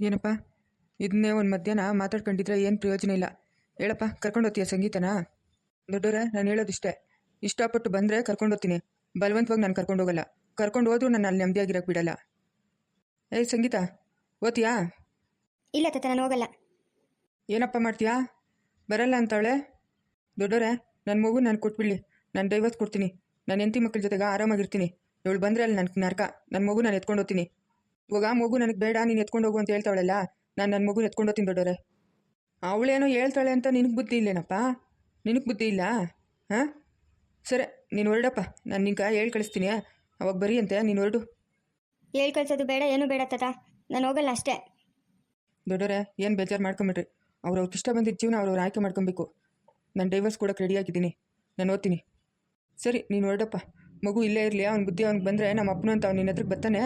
ಏನಪ್ಪ? ಇದನ್ನೇ ಒಂದು ಮಧ್ಯಾಹ್ನ ಮಾತಾಡ್ಕೊಂಡಿದ್ರೆ ಏನು ಪ್ರಯೋಜನ ಇಲ್ಲ. ಹೇಳಪ್ಪ ಕರ್ಕೊಂಡು ಹೋಗ್ತೀಯ ಸಂಗೀತನಾ? ದೊಡ್ಡವರೇ ನಾನು ಹೇಳೋದಿಷ್ಟೇ. ಇಷ್ಟಪಟ್ಟು ಬಂದರೆ ಕರ್ಕೊಂಡು ಹೋಗ್ತೀನಿ. ಬಲವಂತವಾಗಿ ನಾನು ಕರ್ಕೊಂಡು ಹೋಗಲ್ಲ. ಕರ್ಕೊಂಡು ಹೋದ್ರೂ ನಾನು ಅಲ್ಲಿ ನೆಮ್ಮದಿಯಾಗಿರೋಕ್ಕೆ ಬಿಡಲ್ಲ. ಏಯ್ ಸಂಗೀತ ಓದ್ತೀಯಾ? ಇಲ್ಲ ತಾತ ನಾನು ಹೋಗಲ್ಲ. ಏನಪ್ಪ ಮಾಡ್ತೀಯಾ? ಬರಲ್ಲ ಅಂತಾಳೆ? ದೊಡ್ಡವರೇ ನನ್ನ ಮಗು ನಾನು ಕೊಟ್ಬಿಡ್ಲಿ. ನಾನು ಡೈವರ್ಸ್ ಕೊಡ್ತೀನಿ. ನಾನು ಹೆಂಡತಿ ಮಕ್ಕಳ ಜೊತೆಗೆ ಆರಾಮಾಗಿರ್ತೀನಿ. ಇವಳು ಬಂದರೆ ಅಲ್ಲಿ ನನ್ನ ನರ್ಕ ನನ್ನ ಮಗು ನಾನು ಎತ್ಕೊಂಡು ಹೋಗ್ತೀನಿ. ಇವಾಗ ಆ ಮಗು ನನಗೆ ಬೇಡ ನೀನು ಎತ್ಕೊಂಡು ಹೋಗು ಅಂತ ಹೇಳ್ತಾಳಲ್ಲ ನಾನು ನನ್ನ ಮಗು ಎತ್ಕೊಂಡು ಹೋಗ್ತೀನಿ ದೊಡ್ಡವರೇ. ಅವಳೇನೋ ಹೇಳ್ತಾಳೆ ಅಂತ ನಿನಗೆ ಬುದ್ಧಿ ಇಲ್ಲೇನಪ್ಪ? ನಿನಗೆ ಬುದ್ಧಿ ಇಲ್ಲ? ಹಾಂ? ಸರಿ ನೀನು ಹೊರಡಪ್ಪ ನಾನು ನಿಂಗೆ ಹೇಳಿ ಕಳಿಸ್ತೀನಿ ಅವಾಗ ಬರೀ ಅಂತೆ ನೀನು ಹೊರಡು. ಹೇಳಿ ಕಳ್ಸೋದು ಬೇಡ ಏನು ಬೇಡ ತಾತ ನಾನು ಹೋಗಲ್ಲ ಅಷ್ಟೇ. ದೊಡ್ಡವರೇ ಏನು ಬೇಜಾರು ಮಾಡ್ಕೊಂಬಿಟ್ರಿ ಅವ್ರ ಇಷ್ಟ ಬಂದಿದ್ದ ಜೀವನ ಅವ್ರವ್ರು ಆಯ್ಕೆ ಮಾಡ್ಕೊಬೇಕು. ನಾನು ಡೈವರ್ಸ್ ಕೊಡೋಕೆ ರೆಡಿಯಾಗಿದ್ದೀನಿ ನಾನು ಓದ್ತೀನಿ. ಸರಿ ನೀನು ಹೊರಡಪ್ಪ. ಮಗು ಇಲ್ಲೇ ಇರಲಿ, ಅವನ ಬುದ್ಧಿ ಅವ್ನಿಗೆ ಬಂದರೆ ನಮ್ಮ ಅಪ್ಪನು ಅಂತ ಅವ್ನು ನಿನ್ನ ಹತ್ರಕ್ಕೆ ಬರ್ತಾನೆ.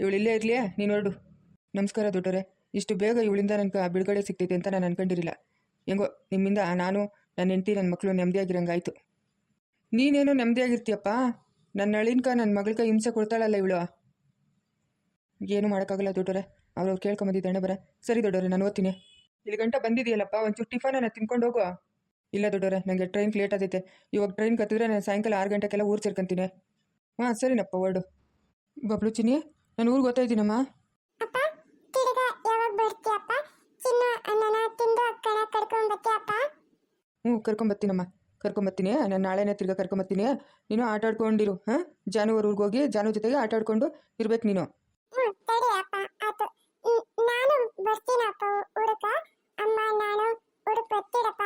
ಇವಳು ಇಲ್ಲೇ ಇರಲಿ, ನೀನು ಹೊರಡು. ನಮಸ್ಕಾರ ದೊಡ್ಡವರೇ ಇಷ್ಟು ಬೇಗ ಇವಳಿಂದ ನನಗೆ ಬಿಡುಗಡೆ ಸಿಗ್ತೈತೆ ಅಂತ ನಾನು ಅನ್ಕೊಂಡಿರಲಿಲ್ಲ. ಹೆಂಗೋ, ನಿಮ್ಮಿಂದ ನಾನು ನನ್ನ ಹೆಂಡತಿ ನನ್ನ ಮಕ್ಕಳು ನೆಮ್ಮದಿಯಾಗಿರಂಗಾಯ್ತು. ನೀನೇನು ನೆಮ್ಮದಿಯಾಗಿರ್ತೀಯಪ್ಪ? ನನ್ನ ಅಳಿನ್ಕ ನನ್ನ ಮಗಳ್ಕ ಹಿಂಸೆ ಕೊಡ್ತಾಳಲ್ಲ ಇವಳು. ಏನು ಮಾಡೋಕ್ಕಾಗಲ್ಲ ದೊಡ್ಡರೆ. ಅವ್ರವ್ರು ಕೇಳ್ಕೊಂಬಂದಿದ್ದಾನೆ ಬರ. ಸರಿ ದೊಡ್ಡವ್ರೆ ನಾನು ಓದ್ತೀನಿ. ಇಲ್ಲಿ ಗಂಟ ಬಂದಿದೆಯಲ್ಲಪ್ಪ, ಒಂಚೂರು ಟಿಫನನ್ನು ತಿನ್ಕೊಂಡು ಹೋಗು. ಇಲ್ಲ ದೊಡ್ಡವ್ರೆ ನನಗೆ ಟ್ರೈನ್ ಲೇಟ್ ಆಗೈತೆ ಇವಾಗ ಟ್ರೈನ್ ಕತ್ತಿದ್ರೆ ನಾನು ಸಾಯಂಕಾಲ ಆರು ಗಂಟೆಗೆಲ್ಲ ಊರು ಸೇರ್ಕೊಂತೀನಿ. ಹಾಂ ಸರಿನಪ್ಪ ಹೊರಡು. ಬಬ್ಲು ಚಿನ್ನಿ ನಾನು ಊರಿಗೆ ಕರ್ಕೊಂಡ್ ಬರ್ತೀಯಪ್ಪ? ಹ್ಞೂ ಕರ್ಕೊಂಬರ್ತೀನಮ್ಮ ಕರ್ಕೊಂಬರ್ತೀನಿ ನಾನು ನಾಳೆನೇ ತಿರ್ಗಾ ಕರ್ಕೊಂಬತ್ತೀನಿ ನೀನು ಆಟ ಆಡ್ಕೊಂಡಿರು ಹಾಂ? ಜಾನುವಾರು ಊರಿಗೆ ಹೋಗಿ ಜಾನು ಜೊತೆಗೆ ಆಟ ಆಡ್ಕೊಂಡು ಇರ್ಬೇಕು ನೀನು. ನಾನು ಬರ್ತೀನಪ್ಪ ಹುಡುಕ ಅಮ್ಮ ನಾನು ಹುಡುಕ್ ಬರ್ತೀರಪ್ಪ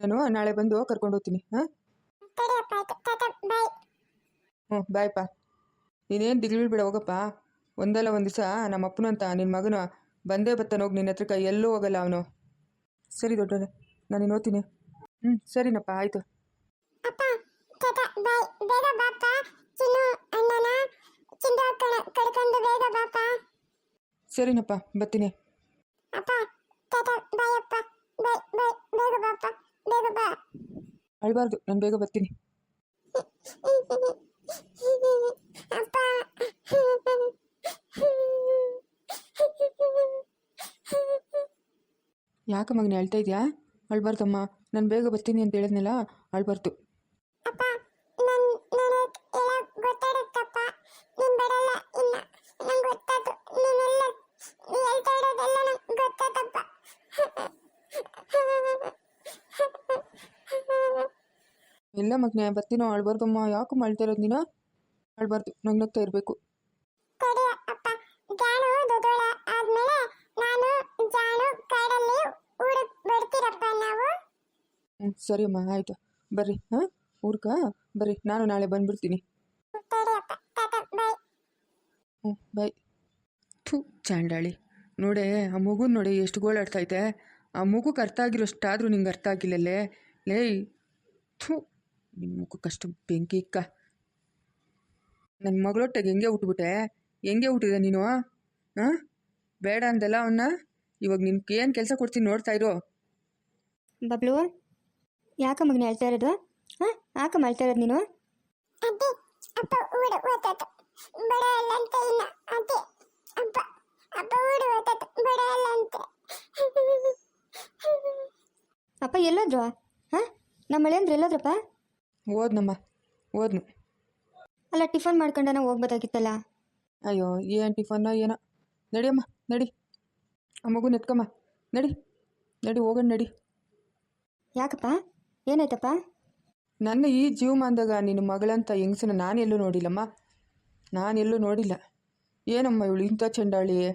ನಾನು ನಾಳೆ ಬಂದು ಕರ್ಕೊಂಡು ಹೋಗ್ತೀನಿ ಹಾಂ? ಹ್ಞೂ ಬಾಯ್ಪಾ. ನೀನೇನು ಬಿಡ ಹೋಗಪ್ಪ. ಒಂದಲ್ಲ ಒಂದು ದಿವಸ ನಮ್ಮ ಅಪ್ಪನಂತ ಅಂತ ನಿನ್ನ ಮಗನು ಬಂದೇ ಬರ್ತಾನೆ ಹೋಗಿ ನಿನ್ನ ಹತ್ರಕ್ಕೆ ಎಲ್ಲೂ ಹೋಗಲ್ಲ ಅವನು. ಸರಿ ದೊಡ್ಡವನೇ ನಾನು ಇನ್ನು ಓದ್ತೀನಿ ಹ್ಞೂ ಸರಿನಪ್ಪ ಆಯಿತು. ಅಪ್ಪ ತಾತ ಅಳ್ಬಾರ್ದು, ನಾನು ಬೇಗ ಬರ್ತೀನಿ. ಯಾಕೆ ಮಗನೇ ಅಳ್ತಾ ಇದೆಯಾ? ಅಳ್ಬಾರ್ದಮ್ಮ, ನಾನು ಬೇಗ ಬರ್ತೀನಿ ಅಂತ ಹೇಳಿದ್ನಲ್ಲ, ಅಳ್ಬಾರ್ದು ಅಪ್ಪ ನನ್ ನನಗ್ ಹೇಳಕ್ ಗೊತ್ತಾಡುತ್ತಪ್ಪ ನೀನ್ ಬರಲ್ಲ ಇಲ್ಲ ನಂಗೆ ಗೊತ್ತಾಯ್ತು ನೀನೆಲ್ಲ ಹೇಳ್ತಾ ಇರೋದೆಲ್ಲ ನಂಗೆ ಗೊತ್ತಾಯ್ತಪ್ಪ ಇಲ್ಲ ಮಗನೇ ಬರ್ತೀನೋ ಅಳ್ಬಾರ್ದಮ್ಮ ಯಾಕೆ ಮಾಡ್ತಾ ಇರೋದು ನೀನು ಅಳ್ಬಾರ್ದು ನಂಗೆ ನಗ್ತಾ ಇರಬೇಕು ಹ್ಞೂ ಸರಿ ಅಮ್ಮ ಆಯಿತು. ಬರ್ರಿ ಹಾಂ? ಊರ್ಕ? ಬರ್ರಿ ನಾನು ನಾಳೆ ಬಂದ್ಬಿಡ್ತೀನಿ. ಹ್ಞೂ ಬಾಯ್. ಥೂ ಚಾಂಡಾಳಿ. ನೋಡೆ ಆ ಮಗು ನೋಡಿ ಎಷ್ಟು ಗೋಳಾಡ್ತೈತೆ ಆ ಮಗುಗೆ ಅರ್ಥ ಆಗಿರೋಷ್ಟಾದರೂ ನಿಂಗೆ ಅರ್ಥ ಆಗಿಲ್ಲಲ್ಲೇ. ಲೇ ಥೂ. ನಿಮ್ಮ ಮುಖಕ್ಕಷ್ಟು ಬೆಂಕಿ ಇಕ್ಕ. ನನ್ನ ಮಗಳೊಟ್ಟೆಗೆ ಹೆಂಗೆ ಹುಟ್ಬಿಟ್ಟೆ? ಹೆಂಗೆ ಹುಟ್ಟಿದೆ ನೀನು? ಹಾಂ ಬೇಡ ಅಂದೆಲ್ಲ ಅವನ್ನ ಇವಾಗ ನಿನ್ಗೆ ಏನು ಕೆಲಸ ಕೊಡ್ತೀನಿ ನೋಡ್ತಾ ಇರೋ. ಬಬ್ಲು ಯಾಕ ಮಗನ ಹೇಳ್ತಾ ಇರೋದು? ಹಾಂ ಯಾಕಮ್ಮ ಹೇಳ್ತಾ ಇರೋದು ನೀನು? ಅದೇ ಅಪ್ಪ ಊರು ಬಡ ಅಲ್ಲ ಅಂತ ಇಲ್ಲ ಅದೇ ಅಪ್ಪ ಬಡ ಅಲ್ಲ ಅಂತ. ಅಪ್ಪ ಎಲ್ಲೋದ್ರು? ಹಾಂ ನಮ್ಮ ಮಳೆಯಂದ್ರೆ ಎಲ್ಲೋದ್ರಪ್ಪ? ಓದ್ನಮ್ಮ ಓದ್ನು. ಅಲ್ಲ ಟಿಫನ್ ಮಾಡ್ಕೊಂಡನ ಹೋಗ್ಬೋದಾಗಿತ್ತಲ್ಲ ಅಯ್ಯೋ ಏನು ಟಿಫನ್ನ ಏನೋ. ನಡಿಯಮ್ಮ ನಡಿ. ಆ ಮಗು ನೆತ್ಕಮ್ಮ ನಡಿ. ನಡಿ ಹೋಗೋಣ ನಡಿ. ಯಾಕಪ್ಪ? ಏನಾಯ್ತಪ್ಪ? ನನ್ನ ಈ ಜೀವಮಾನದಾಗ ನಿನ್ನ ಮಗಳಂತ ಹೆಂಗಸನ ನಾನೆಲ್ಲೂ ನೋಡಿಲ್ಲಮ್ಮ. ನಾನೆಲ್ಲೂ ನೋಡಿಲ್ಲ. ಏನಮ್ಮ ಇವಳು ಇಂಥ ಚಂಡಾಳಿ?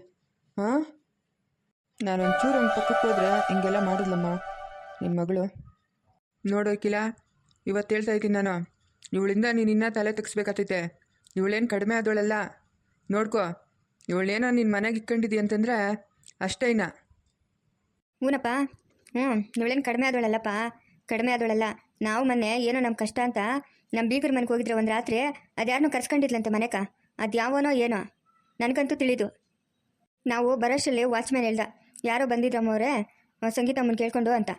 ಹಾಂ ನಾನು ಒಂಚೂರು ಹಂಗೆ ಪಕ್ಕಕ್ಕೆ ಹೋದ್ರೆ ಹಿಂಗೆಲ್ಲ ಮಾಡಿದ್ಲಮ್ಮ ನಿನ್ನ ಮಗಳು. ನೋಡೋಕಿಲ್ಲ ಇವತ್ತು ಹೇಳ್ತಾ ಇದ್ದೀನಿ ನಾನು. ಇವಳಿಂದ ನೀನು ಇನ್ನೂ ತಲೆ ತೆಗಿಸ್ಬೇಕಾಗ್ತೈತೆ ಇವಳೇನು ಕಡಿಮೆ ಆದವಳಲ್ಲ. ನೋಡ್ಕೋ. ಇವಳೇನೋ ನಿನ್ನ ಮನೆಗೆ ಇಕ್ಕೊಂಡಿದ್ದೀಯ ಅಂತಂದರೆ ಅಷ್ಟೇ ಊನಪ್ಪ ಹೂನಪ್ಪ. ಹ್ಞೂ ಇವಳೇನು ಕಡಿಮೆ ಆದವಳಲ್ಲಪ್ಪ. ಕಡಿಮೆ ಆದವಳಲ್ಲ. ನಾವು ಮೊನ್ನೆ ಏನೋ ನಮ್ಮ ಕಷ್ಟ ಅಂತ ನಮ್ಮ ಬೀಗರ ಮನೆಗೆ ಹೋಗಿದ್ರೆ ಒಂದು ರಾತ್ರಿ ಅದ್ಯಾರನ್ನೂ ಕರ್ಸ್ಕೊಂಡಿದ್ಲಂತೆ ಮನೆಕ. ಅದು ಯಾವನೋ ಏನೋ. ನನಗಂತೂ ತಿಳಿದು. ನಾವು ಬರೋಷ್ಟರಲ್ಲಿ ವಾಚ್ಮ್ಯಾನ್ ಹೇಳ್ದ. ಯಾರೋ ಬಂದಿದ್ರಮ್ಮವ್ರೆ ಸಂಗೀತಮ್ಮನ ಕೇಳ್ಕೊಂಡು ಅಂತ.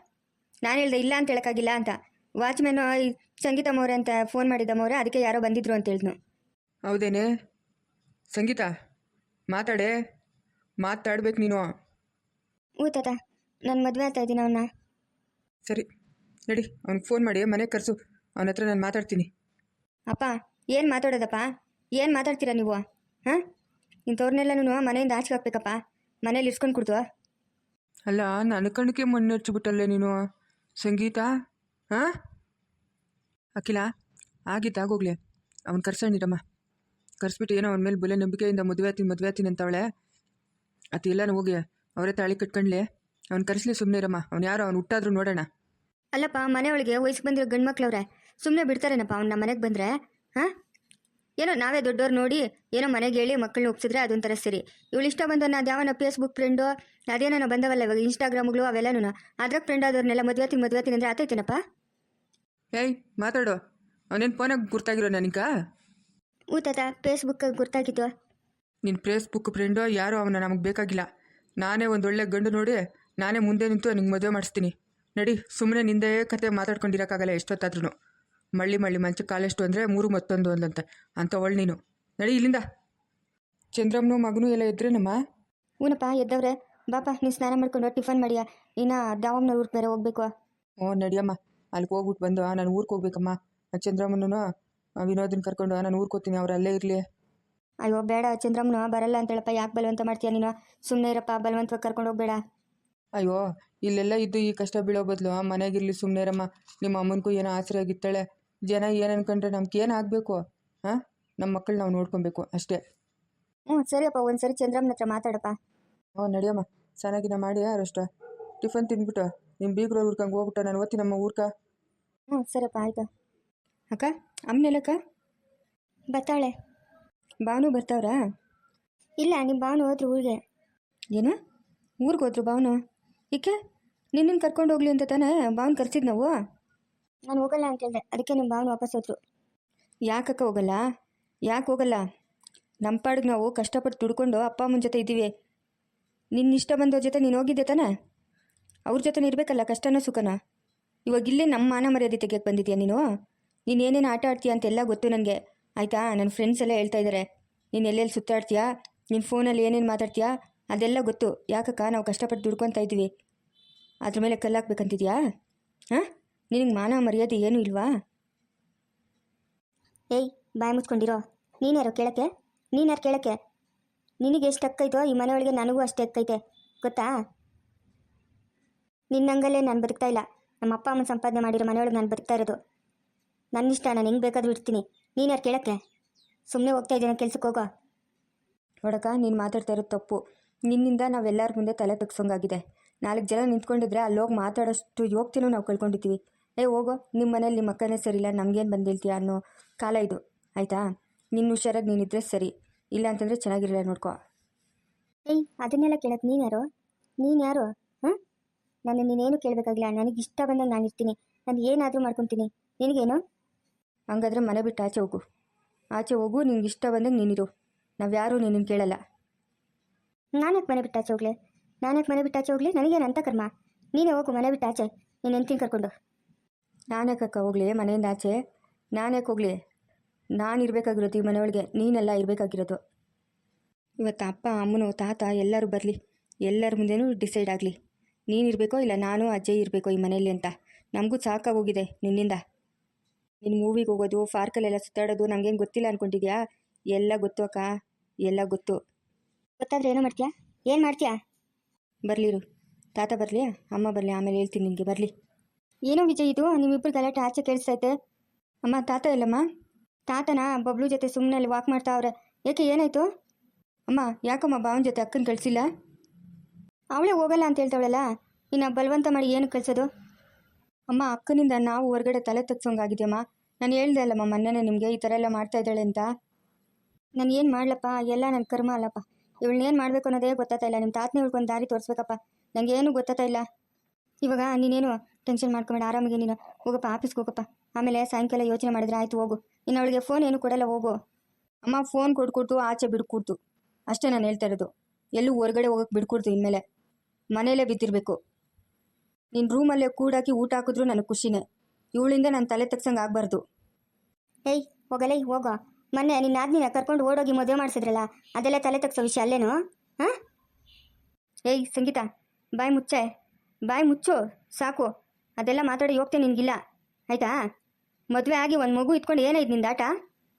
ನಾನು ಹೇಳ್ದೆ ಇಲ್ಲ ಅಂತ ಹೇಳೋಕ್ಕಾಗಿಲ್ಲ ಅಂತ. ವಾಚ್ಮ್ಯಾನು ಈ ಸಂಗೀತಮ್ಮವ್ರೆ ಅಂತ ಫೋನ್ ಮಾಡಿದ್ದಮ್ಮವ್ರೆ ಅದಕ್ಕೆ ಯಾರೋ ಬಂದಿದ್ರು ಅಂತ ಹೇಳಿದ್ನು. ಹೌದೇನೆ? ಸಂಗೀತ ಮಾತಾಡೆ ಮಾತಾಡ್ಬೇಕು ನೀನು. ಹ್ಞೂ ತಾತ ನಾನು ಮದುವೆ ಆಗ್ತಾ ಇದ್ದೀನಿ ಅವನ್ನ ಸರಿ ನಡಿ ಅವ್ನಿಗೆ ಫೋನ್ ಮಾಡಿ ಮನೆಗೆ ಕರೆಸು ಅವನ ಹತ್ರ ನಾನು ಮಾತಾಡ್ತೀನಿ. ಅಪ್ಪ ಏನು ಮಾತಾಡೋದಪ್ಪ? ಏನು ಮಾತಾಡ್ತೀರಾ ನೀವು? ಹಾಂ? ಇಂಥವ್ರನ್ನೆಲ್ಲನೂ ಮನೆಯಿಂದ ಆಚೆ ಹಾಕ್ಬೇಕಪ್ಪ ಮನೇಲಿ ಇಸ್ಕೊಂಡು ಕೊಡ್ತು ಅಲ್ಲ ನನ್ನ ಕಣಕ್ಕೆ ಮಣ್ಣು ಹಚ್ಚಿಬಿಟ್ಟಲ್ಲೇ ನೀನು. ಸಂಗೀತ? ಹಾಂ? ಅಖಿಲ ಆಗಿದ್ದಾಗೋಗ್ಲಿ ಅವ್ನು ಕರ್ಸಣ್ಣಿರಮ್ಮ ಕರ್ಸ್ಬಿಟ್ಟು ಏನೋ ಅವನ ಮೇಲೆ ಬುಲೆ ನಂಬಿಕೆಯಿಂದ ಮದುವೆ ಆತೀನಿ ಮದುವೆ ಆತೀನಿ ಅಂತವಳೆ. ಅತಿ ಎಲ್ಲನೂ ಹೋಗಿ. ಅವರೇ ತಾಳಿ ಕಟ್ಕೊಂಡ್ಲಿ. ಅವ್ನು ಕರೆಸ್ಲಿ ಸುಮ್ಮನೆ ಇರಮ್ಮ. ಅವ್ನು ಯಾರೋ, ಅವ್ನು ಹುಟ್ಟಾದ್ರೂ ನೋಡೋಣ. ಅಲ್ಲಪ್ಪ, ಮನೆಯೊಳಗೆ ವಯಸ್ಸಿಗೆ ಬಂದಿರೋ ಗಂಡು ಮಕ್ಳವ್ರೆ ಸುಮ್ಮನೆ ಬಿಡ್ತಾರೇನಪ್ಪ ಅವ್ನು ನಮ್ಮ ಮನೆಗೆ ಬಂದರೆ? ಹಾಂ? ಏನೋ ನಾವೇ ದೊಡ್ಡವ್ರು ನೋಡಿ ಏನೋ ಮನೆಗೆ ಹೇಳಿ ಮಕ್ಕಳನ್ನ ಒಪ್ಸಿದ್ರೆ ಅದೊಂಥರ ಸರಿ. ಇವಳು ಇಷ್ಟ ಬಂದವನ್ನ ಅದು ಯಾವನ ಫೇಸ್ಬುಕ್ ಫ್ರೆಂಡು ಅದೇನೋ ಬಂದವಲ್ಲ ಇವಾಗ ಇನ್ಸ್ಟಾಗ್ರಾಮ್ಗಳು ಅವೆಲ್ಲನೂ ಅದ್ರಾಗ ಫ್ರೆಂಡ್ ಆದವ್ರನ್ನೆಲ್ಲ ಮದುವೆ ಆತೀನಿ ಮದುವೆ ಆತೀನಿ ಅಂದರೆ ಆತೈತೇನಪ್ಪ? ಏಯ್ ಮಾತಾಡು. ಅವನೇನು ಫೋನಾಗ ಗುರ್ತಾಗಿರೋ ನನಗ? ಹ್ಞೂ ತಾತ ಫೇಸ್ಬುಕ್ ಗುರ್ತಾಗಿದ್ದು ನಿನ್ನ ಫೇಸ್ಬುಕ್ ಫ್ರೆಂಡು ಯಾರು ಅವನ ನಮಗೆ ಬೇಕಾಗಿಲ್ಲ. ನಾನೇ ಒಂದು ಒಳ್ಳೆ ಗಂಡು ನೋಡಿ ನಾನೇ ಮುಂದೆ ನಿಂತು ನಿಂಗೆ ಮದುವೆ ಮಾಡಿಸ್ತೀನಿ. ನಡಿ ಸುಮ್ಮನೆ ನಿಂದೇ ಕತೆ ಮಾತಾಡ್ಕೊಂಡಿರೋಕ್ಕಾಗಲ್ಲ ಎಷ್ಟೊತ್ತಾದ್ರೂ ಮಳ್ಳಿ ಮಳ್ಳಿ ಮಂಚ ಕಾಲೆಷ್ಟು ಅಂದರೆ ಮೂರು ಮತ್ತೊಂದು ಒಂದಂತೆ ಅಂತ ಒಳ್ಳೆ ನೀನು. ನಡಿ ಇಲ್ಲಿಂದ. ಚಂದ್ರಮ್ಮನು ಮಗನೂ ಎಲ್ಲ ಇದ್ರೇನಮ್ಮ ಹ್ಞೂನಪ್ಪ ಎದ್ದವ್ರೆ. ಬಾಪ ನೀನು ಸ್ನಾನ ಮಾಡ್ಕೊಂಡು ಟಿಫನ್ ಮಾಡಿಯಾ? ಇನ್ನು ದಾವಮ್ನ ಊರಿಗೆ ಬೇರೆ ಹೋಗ್ಬೇಕು. ಓ ನಡಿಯಮ್ಮ. ಅಲ್ಲಿಗೆ ಹೋಗ್ಬಿಟ್ಟು ಬಂದು ನಾನು ಊರಿಗೆ ಹೋಗ್ಬೇಕಮ್ಮ. ಚಂದ್ರಮ್ಮನೂ ವಿನೋದನ ಕರ್ಕೊಂಡು ನಾನು ಊರಿಗೆ ಹೋಗ್ತೀನಿ ಅವ್ರು ಅಲ್ಲೇ ಇರಲಿ. ಅಯ್ಯೋ ಬೇಡ ಚಂದ್ರಮ್ಮನ ಬರಲ್ಲ ಅಂತೇಳಪ್ಪ. ಯಾಕೆ ಬಲವಂತ ಮಾಡ್ತೀಯ ನೀನು? ಸುಮ್ಮನೆ ಇರಪ್ಪ ಬಲವಂತವಾಗಿ ಕರ್ಕೊಂಡು ಹೋಗ್ಬೇಡ. ಅಯ್ಯೋ ಇಲ್ಲೆಲ್ಲ ಇದ್ದು ಈ ಕಷ್ಟ ಬೀಳೋ ಬದಲು ಮನೆಗಿರ್ಲಿ ಸುಮ್ಮನೆ ಇರಮ್ಮ. ನಿಮ್ಮ ಅಮ್ಮನಿಗೂ ಏನೋ ಆಸರೆ ಆಗಿತ್ತಾಳೆ. ಜನ ಏನು ಅನ್ಕೊಂಡ್ರೆ ನಮ್ಗೆ ಏನು ಆಗಬೇಕು? ಹಾಂ ನಮ್ಮ ಮಕ್ಕಳು ನಾವು ನೋಡ್ಕೊಬೇಕು ಅಷ್ಟೇ. ಹ್ಞೂ ಸರಿಯಪ್ಪ ಒಂದು ಸರಿ ಚಂದ್ರಮ್ಮನ ಹತ್ರ ಮಾತಾಡಪ್ಪ. ಹ್ಞೂ ನಡಿಯಮ್ಮ. ಚೆನ್ನಾಗಿನ ಮಾಡಿ ಯಾರಷ್ಟ ಟಿಫನ್ ತಿಂದ್ಬಿಟ್ಟು ನಿಮ್ಮ ಬೀಗ್ರ ಹುಡ್ಕಂಗೆ ಹೋಗ್ಬಿಟ್ಟು ನಾನು ಓದ್ತೀನಿ ನಮ್ಮ ಊರ್ಕ ಹ್ಞೂ ಸರಪ್ಪ ಆಯ್ತು. ಅಕ್ಕ ಅಮ್ಮನೆಲ್ಲಕ್ಕ ಬರ್ತಾಳೆ. ಭಾವನು ಬರ್ತಾವ್ರಾ? ಇಲ್ಲ ನಿಮ್ಮ ಭಾವನು ಹೋದ್ರು ಊರಿಗೆ. ಏನು? ಊರಿಗೆ ಹೋದ್ರು ಭಾವನು ಈಕೆ? ನಿನ್ನನ್ನು ಕರ್ಕೊಂಡು ಹೋಗ್ಲಿ ಅಂತ ತಾನೇ ಭಾವನ ಕರ್ಸಿದ್ ನಾವು? ನಾನು ಹೋಗಲ್ಲ ಅಂತ ಹೇಳಿದೆ. ಅದಕ್ಕೆ ನಿಮ್ಮ ಭಾವನ ವಾಪಸ್ ಹೋದ್ರು. ಯಾಕಕ್ಕ ಹೋಗಲ್ಲ? ಯಾಕೆ ಹೋಗಲ್ಲ? ನಮ್ಮ ಪಾಡಿಗೆ ನಾವು ಕಷ್ಟಪಟ್ಟು ದುಡ್ಕೊಂಡು ಅಪ್ಪ ಅಮ್ಮನ ಜೊತೆ ಇದ್ದೀವಿ. ನಿನ್ನ ಇಷ್ಟ ಬಂದವ್ರ ಜೊತೆ ನೀನು ಹೋಗಿದ್ದೆ ತಾನೆ? ಅವ್ರ ಜೊತೆ ಇರಬೇಕಲ್ಲ ಕಷ್ಟನೋ ಸುಖನೋ? ಇವಾಗ ಇಲ್ಲೇ ನಮ್ಮ ಮಾನ ಮರ್ಯಾದೆ ತೆಗೆಯಕ್ಕೆ ಬಂದಿದ್ಯಾ ನೀನು? ನೀನು ಏನೇನು ಆಟ ಆಡ್ತೀಯ ಅಂತೆಲ್ಲ ಗೊತ್ತು ನನಗೆ ಆಯಿತಾ? ನನ್ನ ಫ್ರೆಂಡ್ಸ್ ಎಲ್ಲ ಹೇಳ್ತಾ ಇದ್ದಾರೆ ನೀನು ಎಲ್ಲೆಲ್ಲಿ ಸುತ್ತಾಡ್ತೀಯಾ? ನಿನ್ನ ಫೋನಲ್ಲಿ ಏನೇನು ಮಾತಾಡ್ತೀಯಾ? ಅದೆಲ್ಲ ಗೊತ್ತು. ಯಾಕಕ್ಕ? ನಾವು ಕಷ್ಟಪಟ್ಟು ದುಡ್ಕೊತಾ ಇದ್ದೀವಿ. ಅದ್ರ ಮೇಲೆ ಕಲ್ಲಾಕ್ಬೇಕಂತಿದ್ಯಾ? ಹಾಂ? ನಿನಗೆ ಮಾನ ಮರ್ಯಾದೆ ಏನೂ ಇಲ್ವಾ? ಏಯ್, ಬಾಯ್ ಮುಚ್ಕೊಂಡಿರೋ. ನೀನ್ಯಾರೋ ಕೇಳಕ್ಕೆ? ನೀನ್ಯಾರು ಕೇಳಕ್ಕೆ? ನಿನಗೆ ಎಷ್ಟು ಅಕ್ಕೈತೋ ಈ ಮನೆಯೊಳಗೆ ನನಗೂ ಅಷ್ಟೇ ಅಕ್ಕೈತೆ ಗೊತ್ತಾ? ನಿನ್ನಂಗಲ್ಲೇ ನಾನು ಬದುಕ್ತಾ ಇಲ್ಲ. ನಮ್ಮ ಅಪ್ಪ ಅಮ್ಮನ ಸಂಪಾದನೆ ಮಾಡಿರೋ ಮನೆಯೊಳಗೆ ನಾನು ಬರ್ತಾ ಇರೋದು. ನನ್ನ ಇಷ್ಟ ನಾನು ಹೆಂಗೆ ಬೇಕಾದ್ರೂ ಇಡ್ತೀನಿ ನೀನ್ಯಾರು ಕೇಳಕ್ಕೆ? ಸುಮ್ಮನೆ ಹೋಗ್ತಾ ಇದ್ದೀನಿ ಕೆಲ್ಸಕ್ಕೆ ಹೋಗೋ? ನೋಡಕ್ಕ, ನೀನು ಮಾತಾಡ್ತಾ ಇರೋದು ತಪ್ಪು. ನಿನ್ನಿಂದ ನಾವೆಲ್ಲರ ಮುಂದೆ ತಲೆ ತೆಗ್ಸೋಂಗಾಗಿದೆ ನಾಲ್ಕು ಜನ ನಿಂತ್ಕೊಂಡಿದ್ರೆ ಅಲ್ಲೋಗಿ ಮಾತಾಡೋಷ್ಟು ಯೋಗ್ತಿನೂ ನಾವು ಕಳ್ಕೊಂಡಿದ್ದೀವಿ ಏ, ಹೋಗೋ ನಿಮ್ಮ ಮನೇಲಿ ನಿಮ್ಮ ಅಕ್ಕನೇ ಸರಿಯಿಲ್ಲ, ನಮಗೇನು ಬಂದಿಲ್ತೀಯ ಅನ್ನೋ ಕಾಲ ಇದು. ಆಯಿತಾ? ನಿನ್ನ ಹುಷಾರಾಗಿ ನೀನಿದ್ರೆ ಸರಿ. ಇಲ್ಲ ಅಂತಂದರೆ ಚೆನ್ನಾಗಿರಲ್ಲ ನೋಡ್ಕೋ. ಏಯ್, ಅದನ್ನೆಲ್ಲ ಕೇಳಕ್ಕೆ ನೀನು ಯಾರು? ನೀನು ಯಾರು? ನಾನು ನೀನೇನು ಕೇಳಬೇಕಾಗಿಲ್ಲ. ನನಗೆ ಇಷ್ಟ ಬಂದಾಗ ನಾನು ಇರ್ತೀನಿ ನಾನು ಏನಾದರೂ ಮಾಡ್ಕೊತೀನಿ. ನಿನಗೇನು? ಹಂಗಾದ್ರೆ ಮನೆ ಬಿಟ್ಟು ಆಚೆ ಹೋಗು. ಆಚೆ ಹೋಗು ನಿಂಗೆ ಇಷ್ಟ ಬಂದಾಗ ನೀನಿರು. ನಾವ್ಯಾರೂ ನಿನ್ನನ್ನು ಕೇಳಲ್ಲ. ನಾನಕ್ಕೆ ಮನೆ ಬಿಟ್ಟು ಆಚೆ ಹೋಗ್ಲೆ? ನಾನಕ್ಕೆ ಮನೆ ಬಿಟ್ಟು ಆಚೆ ಹೋಗ್ಲಿ? ನನಗೇನು ಅಂತ ಕರ್ಮ? ನೀನೇ ಹೋಗು ಮನೆ ಬಿಟ್ಟು ಆಚೆ. ನೀನು ಹೆಂಡ್ತಿನ ಕರ್ಕೊಂಡು. ನಾನ್ಯಾಕಕ್ಕ ಹೋಗ್ಲಿ ಮನೆಯಿಂದ ಆಚೆ? ನಾನ್ಯಾಕೆ ಹೋಗ್ಲಿ? ನಾನು ಇರಬೇಕಾಗಿರೋದು ಈ ಮನೆಯೊಳಗೆ. ನೀನೆಲ್ಲ ಇರಬೇಕಾಗಿರೋದು. ಇವತ್ತು ಅಪ್ಪ, ಅಮ್ಮನು ತಾತ ಎಲ್ಲರೂ ಬರಲಿ. ಎಲ್ಲರ ಮುಂದೆನೂ ಡಿಸೈಡ್ ಆಗಲಿ. ನೀನು ಇರಬೇಕೋ ಇಲ್ಲ ನಾನು ಅಜ್ಜಯ್ ಇರಬೇಕೋ ಈ ಮನೆಯಲ್ಲಿ ಅಂತ? ನಮಗೂ ಸಾಕಾಗೋಗಿದೆ ನಿನ್ನಿಂದ. ನೀನು ಮೂವಿಗೆ ಹೋಗೋದು ಪಾರ್ಕಲ್ಲೆಲ್ಲ ಸುತ್ತಾಡೋದು ನಮಗೇನು ಗೊತ್ತಿಲ್ಲ ಅಂದ್ಕೊಂಡಿದ್ಯಾ ಎಲ್ಲ ಗೊತ್ತು ಅಕ್ಕ ಎಲ್ಲ ಗೊತ್ತು. ಗೊತ್ತಾದ್ರೆ ಏನೋ ಮಾಡ್ತೀಯಾ? ಏನು ಮಾಡ್ತೀಯಾ? ಬರಲಿರು. ತಾತ ಬರಲಿ ಅಮ್ಮ ಬರಲಿ ಆಮೇಲೆ ಹೇಳ್ತೀನಿ ನಿಮಗೆ ಬರಲಿ. ಏನೋ ವಿಜಯ್ ಇದು ನಿಮ್ಮಿಬ್ಬರು ಗಲಾಟೆ ಆಚೆ ಕೇಳಿಸ್ತೈತೆ ಅಮ್ಮ ತಾತ ಇಲ್ಲಮ್ಮ? ತಾತನ? ಬಬ್ಲು ಜೊತೆ ಸುಮ್ಮನೆ ಅಲ್ಲಿ ವಾಕ್ ಮಾಡ್ತಾ ಅವ್ರೆ. ಏಕೆ ಏನಾಯಿತು? ಅಮ್ಮ ಯಾಕಮ್ಮ ಭಾವನ ಜೊತೆ ಅಕ್ಕನ ಕಳಿಸಿಲ್ಲ? ಅವಳೇ ಹೋಗಲ್ಲ ಅಂತ ಹೇಳ್ತಾವಳಲ್ಲ? ಇನ್ನು ಬಲವಂತ ಮಾಡಿ ಏನು ಕಳಿಸೋದು? ಅಮ್ಮ, ಅಕ್ಕನಿಂದ ನಾವು ಹೊರಗಡೆ ತಲೆ ತಗ್ಸೋಂಗಾಗಿದೆಯಮ್ಮ. ನಾನು ಹೇಳ್ದೆ ಅಲ್ಲಮ್ಮ, ಮೊನ್ನೆನೇ ನಿಮಗೆ ಈ ಥರ ಎಲ್ಲ ಮಾಡ್ತಾ ಇದ್ದಾಳೆ ಅಂತ. ನಾನು ಏನು ಮಾಡ್ಲಪ್ಪ? ಎಲ್ಲ ನನ್ನ ಕರ್ಮ ಅಲ್ಲಪ್ಪ. ಇವಳನ್ನ ಏನು ಮಾಡಬೇಕು ಅನ್ನೋದೇ ಗೊತ್ತಾಗ್ತಾ ಇಲ್ಲ. ನಿಮ್ಮ ತಾತನೇ ಉಳ್ಕೊಂಡು ದಾರಿ ತೋರಿಸ್ಬೇಕಪ್ಪ. ಏನು ಗೊತ್ತಾಗ್ತಾ ಇಲ್ಲ. ಇವಾಗ ನೀನೇನು ಟೆನ್ಷನ್ ಮಾಡ್ಕೊಬೇಡ, ಆರಾಮಾಗಿ ನೀನು ಹೋಗಪ್ಪ, ಆಫೀಸ್ಗೆ ಹೋಗಪ್ಪ. ಆಮೇಲೆ ಸಾಯಂಕಾಲ ಯೋಚನೆ ಮಾಡಿದ್ರೆ ಆಯಿತು, ಹೋಗು. ಇನ್ನು ಅವಳಿಗೆ ಫೋನ್ ಏನು ಕೊಡಲ್ಲ, ಹೋಗು. ಅಮ್ಮ ಫೋನ್ ಕೊಟ್ಕೊಡ್ತು, ಆಚೆ ಬಿಡ್ಕೊಡ್ತು. ಅಷ್ಟೇ ನಾನು ಹೇಳ್ತಾ ಇರೋದು. ಎಲ್ಲೂ ಹೊರಗಡೆ ಹೋಗಕ್ಕೆ ಬಿಡ್ಕೊಡ್ತು ಇನ್ಮೇಲೆ. ಮನೇಲೇ ಬಿದ್ದಿರಬೇಕು. ನಿನ್ನ ರೂಮಲ್ಲೇ ಕೂಡಾಕಿ ಊಟ ಹಾಕಿದ್ರು ನನಗೆ ಖುಷಿನೇ. ಇವಳಿಂದ ನಾನು ತಲೆ ತಗ್ಸಂಗೆ ಆಗಬಾರ್ದು. ಏಯ್, ಹೋಗಲೇ, ಹೋಗೋ. ಮೊನ್ನೆ ನಿನ್ನ ಆದ್ನಿನ ಕರ್ಕೊಂಡು ಓಡೋಗಿ ಮದುವೆ ಮಾಡಿಸಿದ್ರಲ್ಲ, ಅದೆಲ್ಲ ತಲೆ ತಗ್ಸೋ ವಿಷಯ ಅಲ್ಲೇನು? ಹಾಂ? ಏಯ್, ಸಂಗೀತ, ಬಾಯ್ ಮುಚ್ಚೆ. ಬಾಯ್ ಮುಚ್ಚು, ಸಾಕು. ಅದೆಲ್ಲ ಮಾತಾಡಿ ಹೋಗ್ತೇನೆ ನಿನಗಿಲ್ಲ. ಆಯ್ತಾ? ಮದುವೆ ಆಗಿ ಒಂದು ಮಗು ಇಟ್ಕೊಂಡು ಏನಾಯ್ತು ನಿಂದ ಆಟ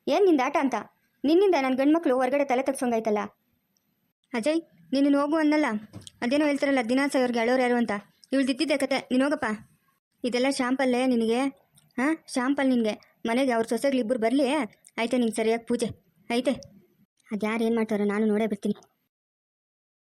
ಏನು ನಿಂದ ಆಟ ಅಂತ? ನಿನ್ನಿಂದ ನನ್ನ ಗಂಡು ಮಕ್ಕಳು ಹೊರಗಡೆ ತಲೆ ತಗ್ಸೋಂಗಾಯ್ತಲ್ಲ. ಅಜಯ್ ನೀನು ಹೋಗು ಅನ್ನಲ್ಲ. ಅದೇನೋ ಹೇಳ್ತಾರಲ್ಲ ದಿನಾಸ ಇವ್ರಿಗೆ ಹೇಳೋರು ಯಾರು ಅಂತ. ಇವಳು ದಿದ್ದಿದ್ದೆ ಕತೆ. ನೀನು ಹೋಗಪ್ಪ. ಇದೆಲ್ಲ ಶಾಂಪಲ್ಲೇ ನಿನಗೆ? ಹಾಂ ಶಾಂಪಲ್ ನಿನಗೆ. ಮನೆಗೆ ಅವ್ರ ಸೊಸೆಗಳಿಬ್ಬರು ಬರಲಿ. ಆಯಿತಾ ನಿಂಗೆ ಸರಿಯಾಗಿ ಪೂಜೆ. ಐತೆ ಅದ್ಯಾರು ಏನು ಮಾಡ್ತಾರೋ ನಾನು ನೋಡೇ ಬಿಡ್ತೀನಿ